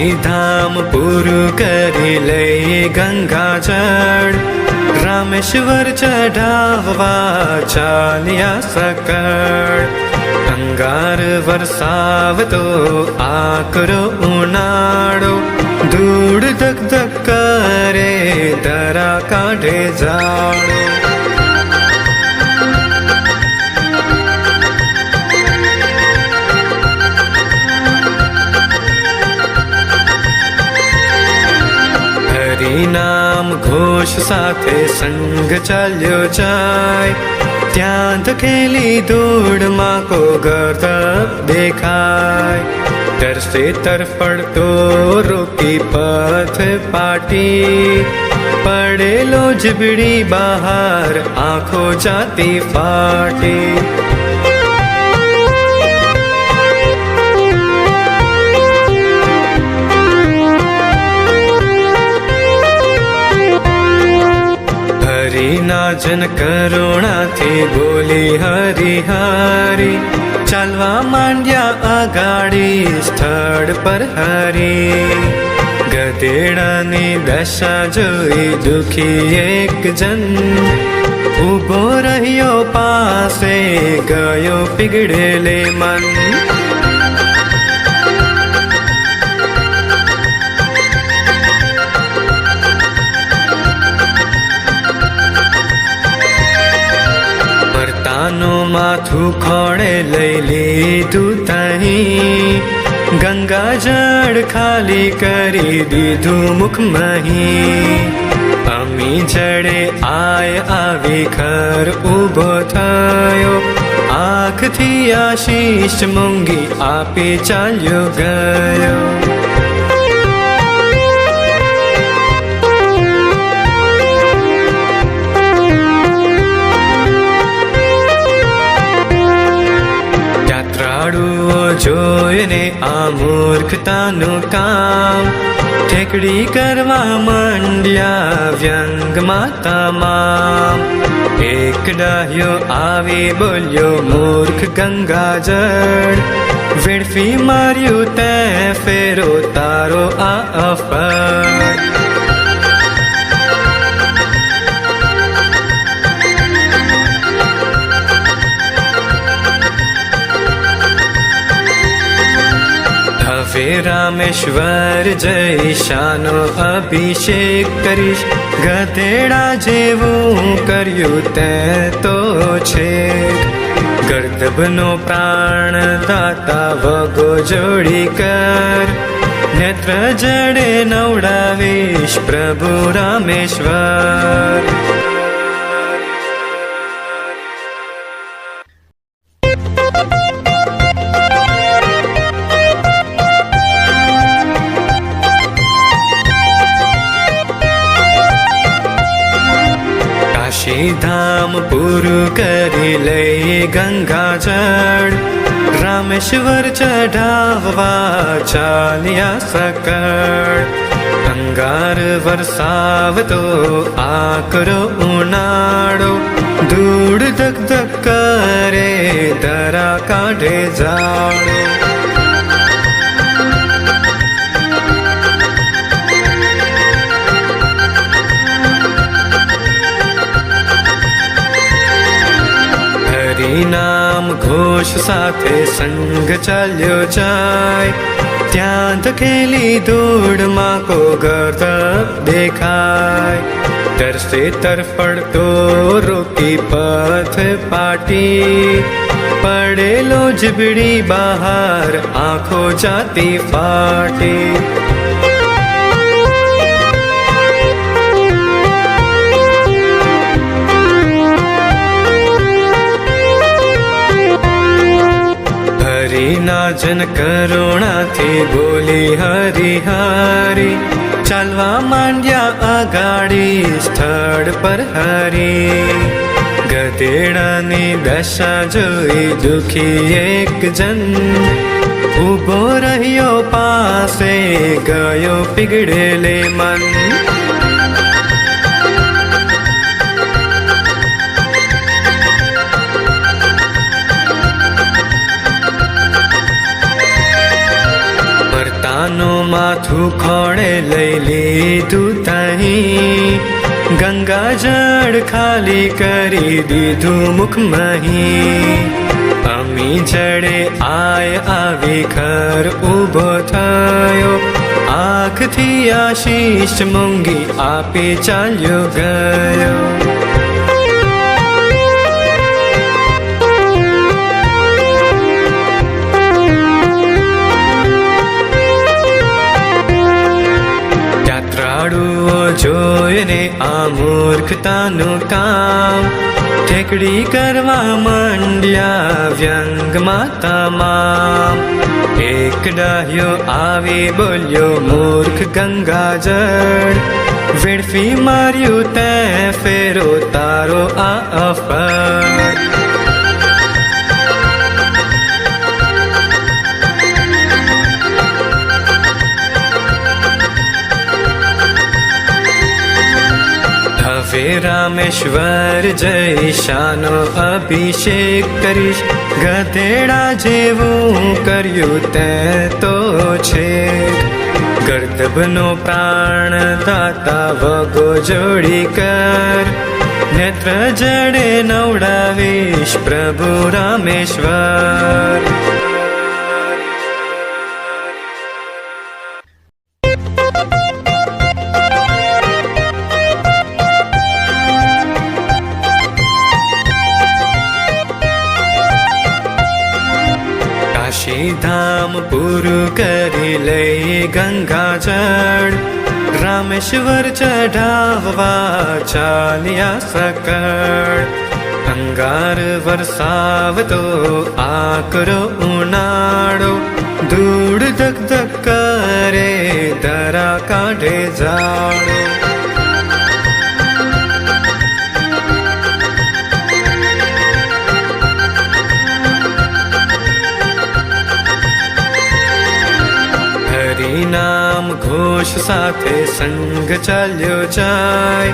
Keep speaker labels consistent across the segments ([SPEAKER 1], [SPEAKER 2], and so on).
[SPEAKER 1] કાશીધામ પૂરું કરી લઈ ગંગાજળ રામેશ્વર ચઢાવવા ચાલ્યા સકળ અંગાર વરસાવતો આકરો ઉનાળો ધૂળ ધક ધક કરે ધરા કાઢે જાડો સાથે સંગ ચાલ્યો જાય. ત્યાં ધકેલી ધૂળમાં કો ગર્દબ દેખાય. તરસે તરફડતો રોકી પથ પાટી. પડેલો જીબડી બહાર આંખો જાતી ફાટી. હરિના કરુણાથી બોલી હરિ હરી. ચાલવા માંડ્યા આગાડી સ્થળ પર હરી. ગધેડાની દશા જોઈ દુખી એક જન. ઊભો રહ્યો પાસે ગયો પીગળેલે મન. ખોળે લઈ લીધું તહીં. ગંગા જળ ખાલી કરી દીધું મુખ મહી. અમી જડે આય આવી ઘર ઊભો થયો. આંખથી આશીષ મૂંગી આપી ચાલ્યો ગયો. મૂર્ખતાનું કામ. ઠેકડી કરવા માંડ્યા વ્યંગ તમામ એક ડાહ્યો આવી બોલ્યો, મૂર્ખ ગંગાજળ, વેડફી માર્યું તે ફેરો તારો આ અફર હવે રામેશ્વર જઈશાનો અભિષેક કરીશ. ગધેડા જેવું કર્યું તે તો છે. ગર્દભનો પ્રાણ દાતા વગો જોડી કર. નેત્ર જડે નવડાવીશ પ્રભુ રામેશ્વર. કાશીધામ પૂરું કરી લઈ ગંગાજળ રામેશ્વર ચઢાવવા ચાલ્યા સકળ અંગાર વરસાવતો આકરો ઉનાળો ધૂળ ધક ધક કરે ધરા કાઢે જાડો હરિનામ સાથે સંગ ચાલ્યો જાય. ત્યાં ધકેલી ધૂળમાં કો ગર્દબ દેખાય. તરસે તરફડતો રોકી પથ પાટી. પડેલો જીબડી બહાર આંખો જાતી ફાટી. હરિના જન કરુણાથી બોલી હરી હરી. ચાલવા માંડ્યા આગાડી સ્થળ પર હરી. ગધેડાની દશા જોઈ દુખી એક જન. ઊભો રહ્યો પાસે ગયો પીગળેલે મન. માથું ખોળે લઈ લીધું તહીં. ગંગા જળ ખાલી કરી દીધું મુખમહી અમી જડે આય આવી ઘર ઊભો થયો. આંખથી આશીષ મૂંગી આપી ચાલ્યો ગયો. યાત્રાળુઓ જોઈને આ મૂર્ખતાનું કામ. ઠેકડી કરવા માંડ્યા વ્યંગ તમામ એક ડાહ્યો આવી બોલ્યો, મૂર્ખ ગંગાજળ, વેડફી માર્યું તે ફેરો, તારો આ અફર હવે જય શાનો અભિષેક કરીશ. ગધેડા જેવું કર્યું તે તો છે. ગર્દભનો પ્રાણ દાતા વગો જોડી કર. નેત્ર જડે નવડાવીશ પ્રભુ રામેશ્વર. પૂરું કરી લઈ ગંગા જળ રામેશ્વર ચઢાવવા ચાલ્યા સકળ અંગાર વરસાવતો આકરો ઉનાળો ધૂળ ધક ધક કરે ધરા કાઢે જાડો સંગ ચાલ્યો જાય.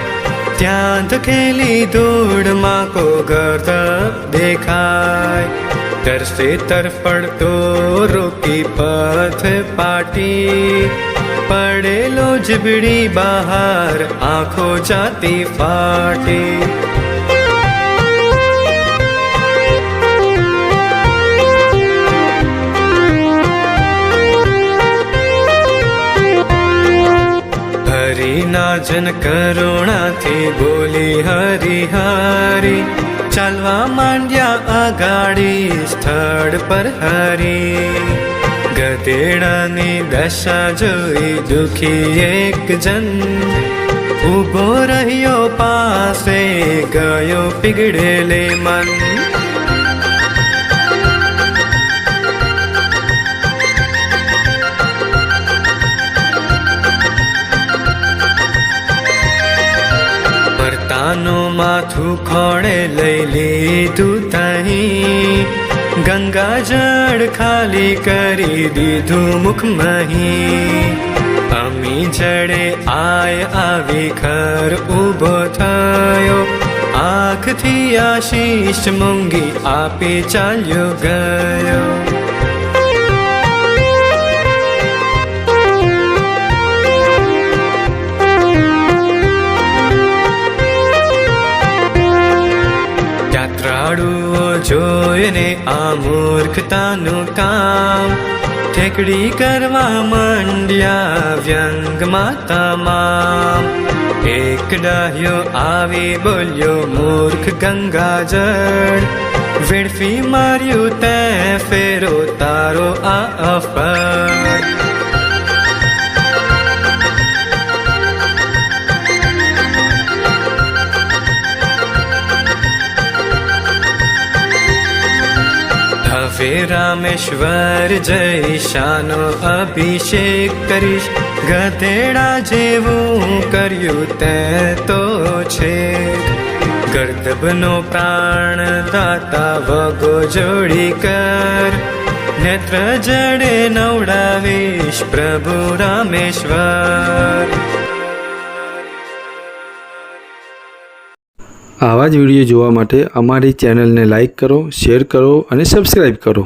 [SPEAKER 1] ત્યાં ધકેલી ધૂળમાં કો ગર્દ દેખાય. તરસે તરફડતો રોકી પથ પાટી. પડેલો જીબડી બહાર આંખો જાતી ફાટી. હરિના જન કરુણાથી બોલી હરી હરી. ચાલવા માંડ્યા આગાડી સ્થળ પર હરી. ગધેડાની દશા જોઈ દુખી એક જન. ઊભો રહ્યો પાસે ગયો પીગળેલે મન. ખોળે લઈ લીધું તહીં. ગંગા જળ ખાલી કરી દીધું મુખમહી અમી જડે આય આવી ઘર ઊભો થયો. આંખથી આશીષ મૂંગી આપી ચાલ્યો ગયો. જોઈને આ મૂર્ખતાનું કામ ઠેકડી કરવા માંડ્યા વ્યંગમાં તમામ એક ડાહ્યો આવી બોલ્યો, મૂર્ખ ગંગાજળ, વેડફી માર્યું તે ફેરો તારો આ અફર. હવે રામેશ્વર જઈશાનો અભિષેક કરીશ. ગધેડા જેવું કર્યું તે તો છે. ગર્દભનો પ્રાણ દાતા વગો જોડી કર. નેત્ર જડે નવડાવીશ પ્રભુ રામેશ્વર.
[SPEAKER 2] આવા જ વીડિયો જોવા માટે અમારી ચેનલને લાઇક કરો શેર કરો અને સબસ્ક્રાઈબ કરો.